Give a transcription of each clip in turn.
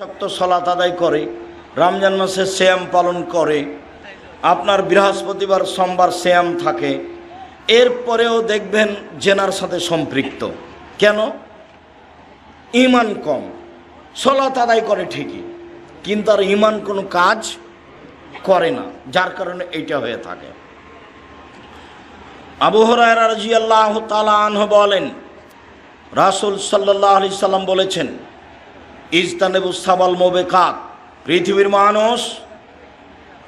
শক্ত সলাত আদায় করে, রমজান মাসে শ্যাম পালন করে, আপনার বৃহস্পতিবার, সোমবার শ্যাম থাকে। এরপরেও দেখবেন জেনার সাথে সম্পৃক্ত। কেন? ইমান কম। সলাত আদায় করে ঠিকই, কিন্তু আর ইমান কোনো কাজ করে না, যার কারণে এইটা হয়ে থাকে। আবু হরায়রা রাজিয়াল্লাহ তালা আনহ বলেন, রাসুল সাল্লাহ আলি সাল্লাম বলেছেন ইজতানেবু সাবাল মোবেকাত, পৃথিবীর মানুষ,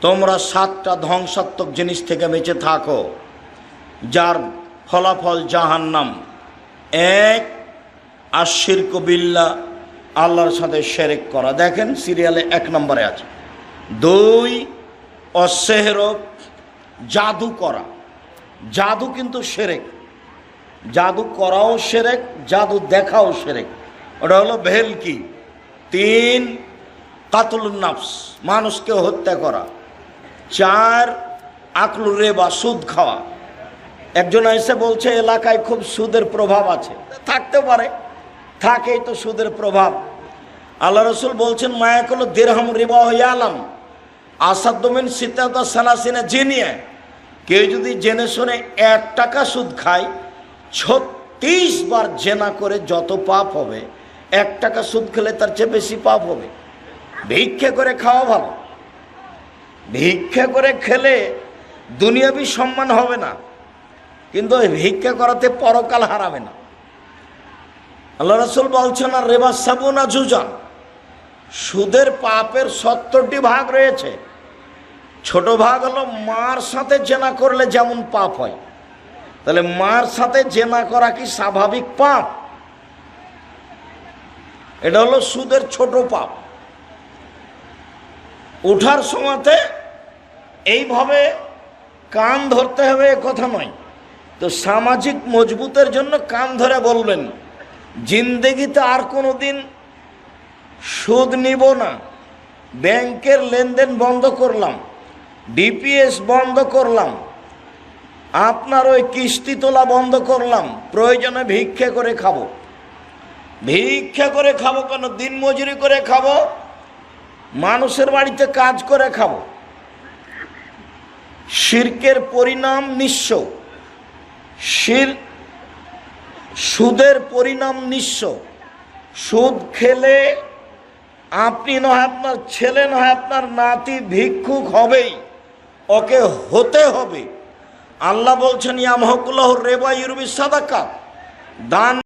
তোমরা সাতটা ধ্বংসাত্মক জিনিস থেকে বেঁচে থাকো, যার ফলাফল জাহান্নাম। এক আশির কবিল্লা আল্লাহর সাথে শেরেক করা। দেখেন সিরিয়ালে এক নম্বরে আছে। দুই অশেহর জাদু করা। জাদু কিন্তু সেরেক। জাদু করাও সেরেক, জাদু দেখাও সেরেক। ওটা হলো ভেলকি। তিন কাতুল নাফস, মানুষকে হত্যা করা। চার আকলুরে বা সুদ খাওয়া। একজন এসে বলছে, এলাকায় খুব সুদের প্রভাব আছে। থাকতে পারে, থাকেই তো সুদের প্রভাব। আল্লাহ রসুল বলছেন, মায়াকুল দেড়হাম রিবা হইয়া আলাম আসাদ্দমিন সীতাতা সালাসিনা জিনিয়ে। কেউ যদি জেনে শুনে এক টাকা সুদ খায়, ছত্রিশ বার জেনা করে যত পাপ হবে এক টাকা সুদ খেলে তার চেয়ে বেশি পাপ হবে। ভিক্ষে করে খাওয়া ভালো। ভিক্ষে করে খেলে দুনিয়াবি সম্মান হবে না। কিন্তু ভিক্ষা করাতে পরকাল হারাবে না। আল্লাহ রসুল বলছেন, আর রেবা সাবুনা জুজান। সুদের পাপের সত্তরটি ভাগ রয়েছে। ছোট ভাগ হলো মার সাথে জেনা করলে যেমন পাপ হয়। তাহলে মার সাথে জেনা করা কি স্বাভাবিক পাপ? এটা হলো সুদের ছোট পাপ। উঠার সময়তে এইভাবে কান ধরতে হবে কথা নয়। তো সামাজিক মজবুতের জন্য কান ধরে বলবেন, জিন্দেগিতে আর কোনো দিন সুদ নিব না। ব্যাংকের লেনদেন বন্ধ করলাম, ডিপিএস বন্ধ করলাম, আপনার ওই কিস্তি তোলা বন্ধ করলাম, প্রয়োজনে ভিক্ষে করে খাব। ভিক্ষা করে খাব কেন? দিন মজুরি করে খাব? মানুষের বাড়িতে কাজ করে খাব। শির্কের পরিণাম নিঃস্ব। শির, সুদের পরিণাম নিঃস্ব। সুদ খেলে আপনি নয়, আপনার ছেলে নয়, আপনার নাতি ভিক্ষুক হবেই। ওকে হতে হবে। আল্লাহ বলছেন, ইয়ামহকুল্লাহ রেবা ইউরবি সাদাকা। দান